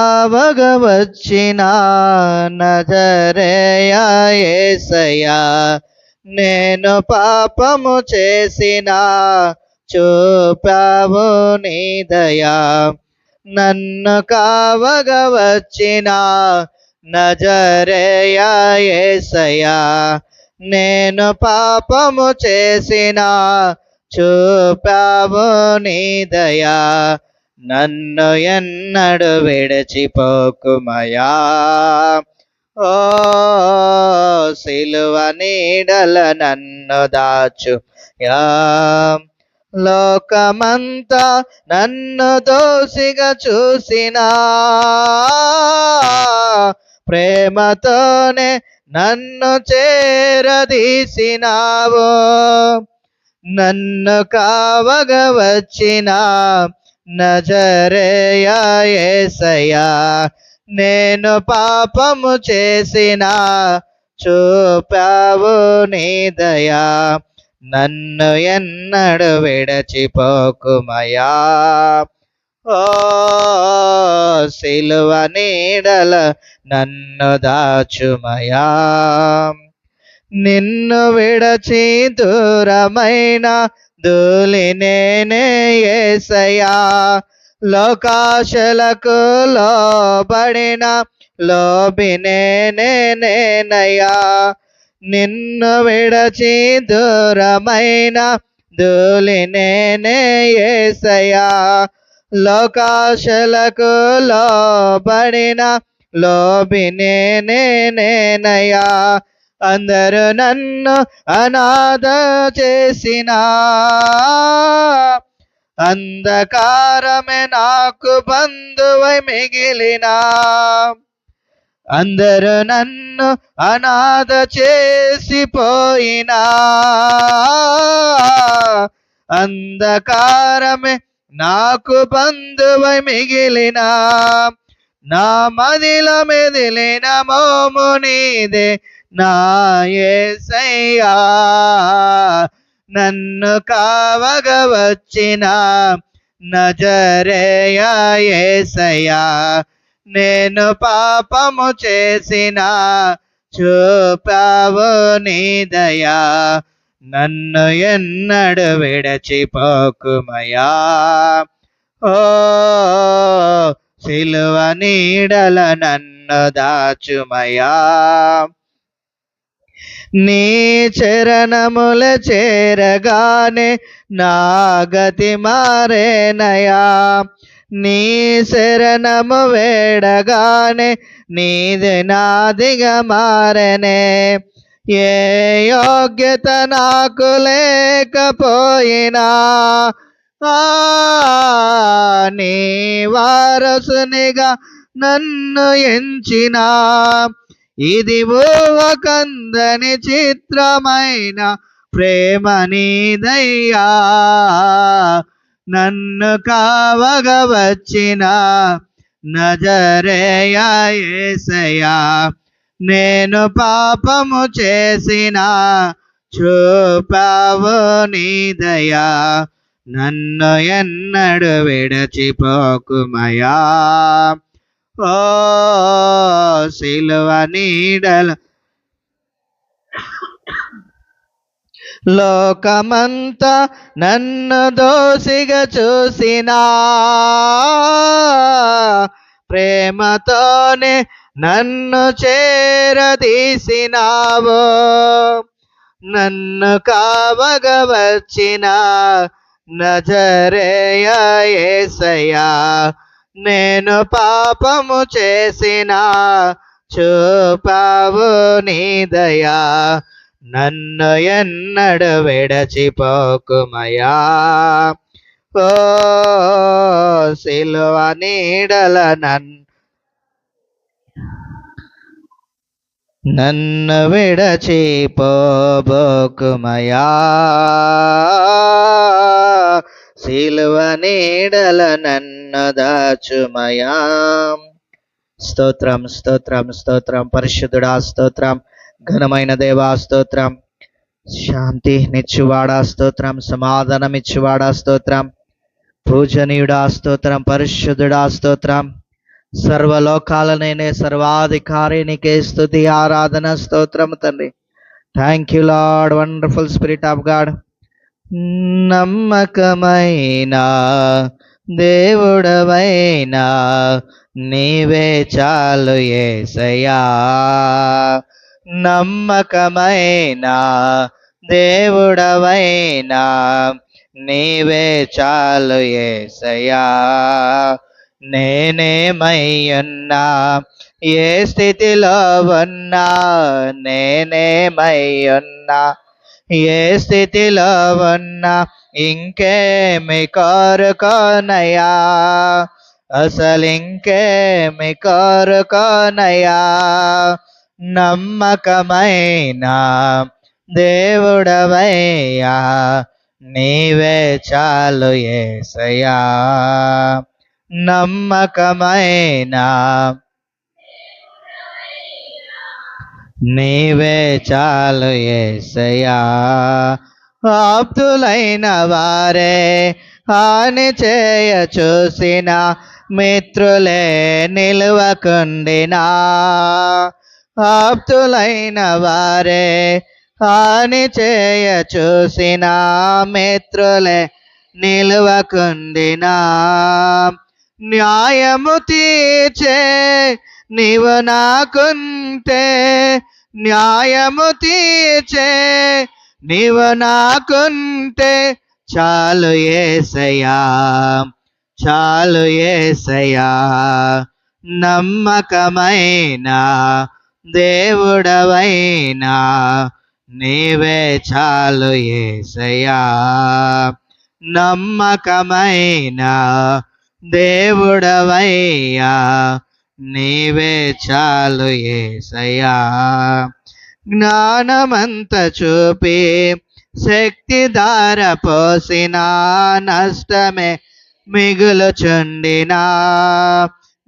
అవగవచ్చిన నజరేయ యేసయ్యా నేను పాపము చేసిన చూపావు నీ దయా. నన్ను కావగవచ్చిన నజరేయ యేసయ్యా నేను పాపము చేసిన చూపావు నీ దయా. నన్ను ఎన్నడు విడిచిపోకుమయా? ఓ సిలువ నీడల నన్ను దాచు. యా. లోకమంతా నన్ను దోసిగా చూసినా. ప్రేమతోనే నన్ను చేరదీసినావో. నన్ను కావగ వచ్చినా. నజరేయ యేసయ్యా నేను పాపము చేసిన చూపావు నీ దయా. నన్ను ఎన్నడు విడచిపోకుమయా ఓ సిలువ నీడల నన్ను దాచుమయా నిన్ను విడచి దూరమైన దూలినే నేనే ఏసయా లోకాశలకు లోబడిన లోబి నిన్ను విడచి దూరమైన ధూళి నేనే ఏసయా లోకాశలకు లోబడిన లోబి అందరు నన్ను అనాథ చేసిన. అంధకారమే నాకు బంధువై మిగిలిన. అందరు నన్ను అనాథ చేసిపోయినా. అంధకారమే నాకు బంధువై మిగిలిన. నా మదిల మెదిలిన మోము నాయసయ్యా నన్ను కావగ వచ్చిన నజరేయ నేను పాపము చేసిన చూపావు నీ దయా నన్ను ఎన్నడు విడచిపోకుమయా ఓ సిలువ నీడల నన్ను దాచుమయా నీ చరణముల చేరగానే నా గతి మారేనయా. నీ శరణము వేడగానే నీది నాదిగా మారనే. ఏ యోగ్యత నాకు లేకపోయినా ఆ నీ వారసునిగా నన్ను ఎంచినా. ఇది కందని చిత్రమైన ప్రేమ నీదయ్యా. నన్ను కావగవచ్చిన నజరేయేసయా నేను పాపము చేసిన చూపావు నీదయా నన్ను ఎన్నడు విడచిపోకుమయా ఓ సిలువ నీడల లోకమంతా నన్ను దోసిగా చూసినా. ప్రేమతోనే నన్ను చేరదీసినావు. నన్ను కావగవచ్చిన నజరేయ ఏసయా నేను పాపము చేసిన చూపావు నీ దయా. నన్ను ఎన్నడు విడచిపోకుమయా ఓ సిలువ నీడల నన్ను నన్ను విడచిపోబోకుమయా శిలువ నీడల నన్ను దాచుమయా స్తోత్రం స్తోత్రం స్తోత్రం. పరిశుద్ధుడా స్తోత్రం. ఘనమైన దేవా స్తోత్రం. శాంతి నిచ్చువాడా స్తోత్రం. సమాధానం ఇచ్చువాడా స్తోత్రం. పూజనీయుడా స్తోత్రం. పరిశుద్ధుడా స్తోత్రం. సర్వలోకాలనైనే సర్వాధికారి నీకే స్థుతి ఆరాధన స్తోత్రం తండ్రి. Thank you lord wonderful spirit of God నమ్మకమైన దేవుడవైనా నీవే చాలు ఏసయా నమ్మకమైన దేవుడవైనా నీవే చాలు ఏసయా నేనేమయ్యున్నా ఏ స్థితిలో ఉన్నా నేనేమయ్యున్నా ఏ స్థితిలో ఉన్నా ఇంకేమి కోరుకోనయా అసలు ఇంకేమి కోరుకోనయ్యా? నమ్మకమైన దేవుడవయ్యా నీవే చాలు ఏసయా నమ్మకమైన నీవే చాలు ఏసయా ఆప్తులైన వారే హాని చేయ చూసిన మిత్రులే నిలువకుండినా. ఆప్తులైన వారే హాని చేయ చూసిన మిత్రులే నిలువకుండినా. న్యాయము తీర్చే నీవు నాకుంటే న్యాయము తీర్చే నీవు నాకుంటే చాలు ఏసయా చాలు ఏసయా నమ్మకమైన దేవుడవైనా నీవే చాలు ఏసయా నమ్మకమైన దేవుడవయ్యా నీవే చాలు ఏసయ్యా. జ్ఞానమంత చూపి శక్తి దార పోసిన నష్టమే మిగులుచుండినా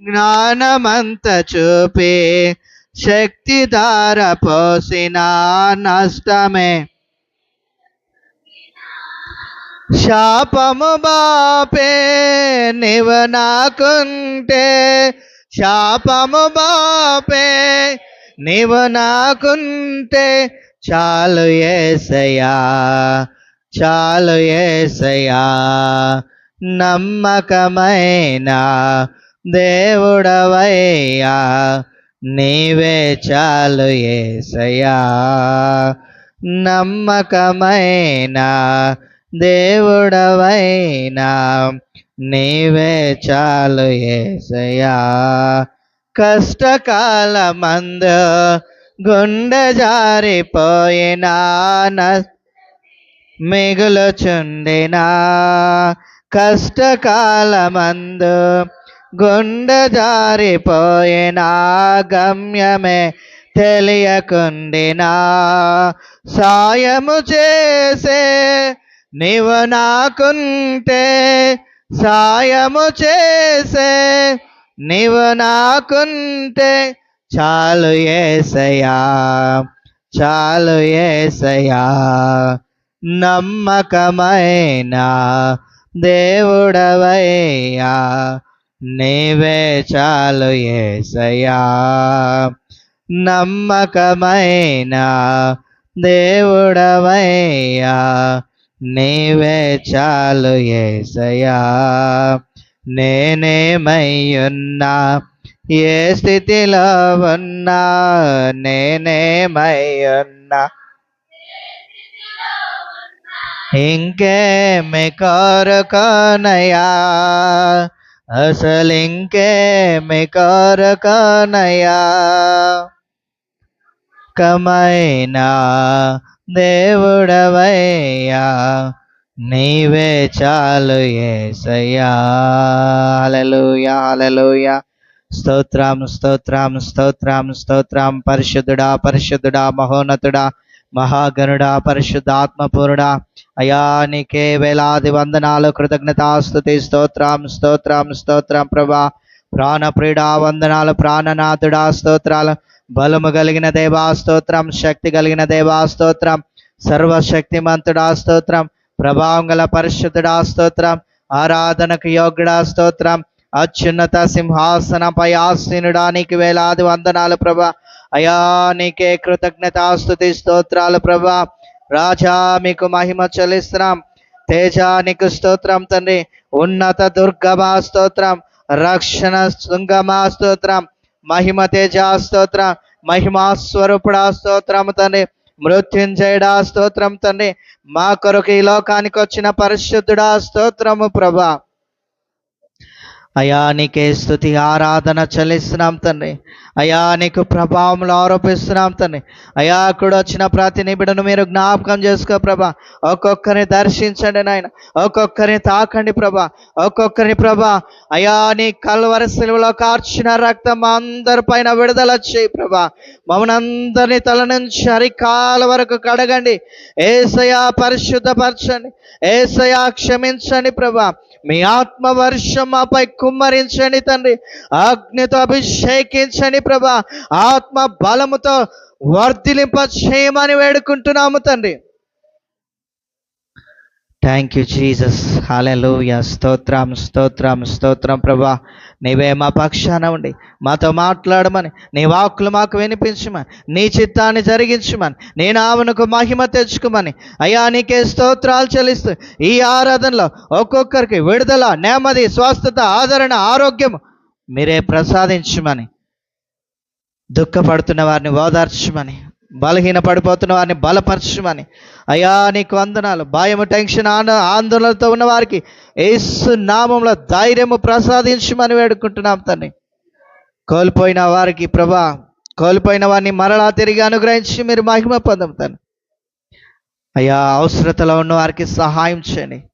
జ్ఞానమంత చూపి శక్తి దార పోసిన నష్టమే శాపము బాపే నీవు నాకుంటే శాపము బాపే నీవు నాకుంటే చాలు ఏసయా చాలు ఏసయా నమ్మకమైన దేవుడవయ్యా నీవే చాలు ఏసయా నమ్మకమైన దేవుడవైనా నీవే చాలు ఏసయ్యా. కష్టకాలమందు గుండె జారిపోయినా న- మిగులుచుండినా. కష్టకాలమందు గుండె జారిపోయినా గమ్యమే తెలియకుండినా. సాయము చేసే నీవు నాకుంటే సాయము చేసే నీవు నాకుంటే చాలు ఏసయా చాలు ఏసయా నమ్మకమైన దేవుడవయ్యా నీవే చాలు ఏసయా నమ్మకమైన దేవుడవయ్యా నీవే చాలు ఏసయా నేనేమయ్యున్నా ఏ స్థితిలో ఉన్నా నేనేమయ్యున్నా ఇంకేమి కోరుకోనయా అసలు ఇంకేమి కోరుకోనయా కమైనా దేవుడవయ్యా నీవే చాలు ఏసయ్యా. హల్లెలూయా హల్లెలూయా. స్తోత్రం స్తోత్రం స్తోత్రం స్తోత్రం. పరిశుద్ధుడా పరిశుద్ధుడా మహోన్నతుడా మహాగణుడా పరిశుద్ధాత్మపూరుడా అయా నీకే వేలాది వందనాలు కృతజ్ఞతాస్తుతి స్తోత్రం స్తోత్రం స్తోత్రం ప్రభా. ప్రాణప్రియుడా వందనాలు ప్రాణనాథుడా స్తోత్రాలు. బలము కలిగిన దేవాస్తోత్రం శక్తి కలిగిన దేవాస్తోత్రం సర్వశక్తిమంతుడా స్తోత్రం. ప్రభావం గల పరిశుద్ధుడా స్తోత్రం. ఆరాధనకు యోగ్యుడా స్తోత్రం. అత్యున్నత సింహాసనపై ఆసీనుడానికి వేలాది వందనాలు ప్రభా. అయా నీకే కృతజ్ఞతాస్తుతి స్తోత్రాలు ప్రభా. రాజా మీకు మహిమ చెల్లిస్తున్నాం. తేజ నీకు స్తోత్రం తండ్రి. ఉన్నత దుర్గమా స్తోత్రం. రక్షణ శృంగమా స్తోత్రం. మహిమ తేజ స్తోత్ర మహిమా స్వరూపుడా స్తోత్రం తండ్రి మృత్యుంజయుడా స్తోత్రం తండ్రి మా కొరకు ఈ లోకానికి వచ్చిన పరిశుద్ధుడా స్తోత్రము ప్రభా. అయా నీకే స్థుతి ఆరాధన చెల్లిస్తున్నాం తండ్రి. అయా నీకు ప్రభావంలో ఆరోపిస్తున్నాం తండ్రి. అయా అక్కడ వచ్చిన ప్రతి నిబిడను మీరు జ్ఞాపకం చేసుకో ప్రభా. ఒక్కొక్కరిని దర్శించండి నాయన. ఒక్కొక్కరిని తాకండి ప్రభా. ఒక్కొక్కరిని ప్రభా అయా నీ కల్వర సెలవులో కార్చిన రక్తం అందరి పైన విడుదల చేయి ప్రభా. మమ్మల్ని తల నుంచి అరికాల వరకు కడగండి. ఏసయా పరిశుద్ధపరచండి. ఏసయా క్షమించండి ప్రభా. మీ ఆత్మ వర్షం మాపై కుమ్మరించండి తండ్రి. అగ్నితో అభిషేకించండి ప్రభా. ఆత్మ బలముతో వర్ధిలింప చేయమని వేడుకుంటున్నాము తండ్రి. థ్యాంక్ యూ జీసస్ హాలెలూయ స్తోత్రం స్తోత్రం స్తోత్రం ప్రభా నీవే మా పక్షాన ఉండి మాతో మాట్లాడమని నీ వాక్కులు మాకు వినిపించమని నీ చిత్తాన్ని జరిగించమని నీ నామనుకు మహిమ తెచ్చుకోమని అయ్యా నీకే స్తోత్రాలు చెల్లిస్తూ ఈ ఆరాధనలో ఒక్కొక్కరికి విడుదల నెమ్మది స్వస్థత ఆదరణ ఆరోగ్యం మీరే ప్రసాదించమని దుఃఖపడుతున్న వారిని ఓదార్చమని బలహీన పడిపోతున్న వారిని బలపరచమని అయ్యా నీకు వందనాలు. భయం టెన్షన్ ఆన ఆందోళనతో ఉన్న వారికి ఏసు నామంలో ధైర్యము ప్రసాదించమని వేడుకుంటున్నాం తండ్రి కోల్పోయిన వారికి ప్రభా కోల్పోయిన వారిని మరలా తిరిగి అనుగ్రహించి మీరు మహిమ పొందుతాను అయ్యా అవసరతలో ఉన్న వారికి సహాయం చేయండి.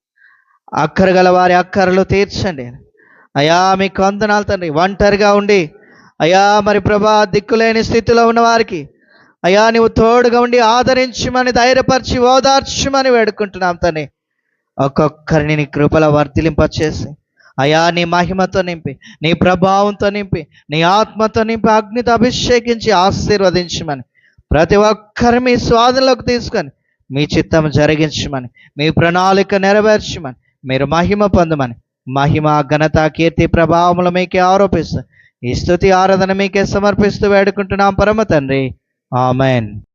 అక్కర గల వారి అక్కరలు తీర్చండి. అయ్యా మీకు వందనాలు తండ్రి ఒంటరిగా ఉండి అయ్యా మరి ప్రభా దిక్కులేని స్థితిలో ఉన్న వారికి అయ్యా నువ్వు తోడుగా ఉండి ఆదరించమని ధైర్యపరిచి ఓదార్చమని వేడుకుంటున్నాం తని ఒక్కొక్కరిని నీ కృపల వర్తిలింపచేసి అయా నీ మహిమతో నింపి నీ ప్రభావంతో నింపి నీ ఆత్మతో నింపి అగ్నితో అభిషేకించి ఆశీర్వదించమని ప్రతి ఒక్కరు మీ స్వాధంలోకి తీసుకొని మీ చిత్తం జరిగించమని మీ ప్రణాళిక నెరవేర్చమని మీరు మహిమ పొందమని మహిమ ఘనత కీర్తి ప్రభావములు మీకే ఆరోపిస్తూ ఈ స్థుతి ఆరాధన మీకే సమర్పిస్తూ వేడుకుంటున్నాం పరమ తండ్రి. Amen.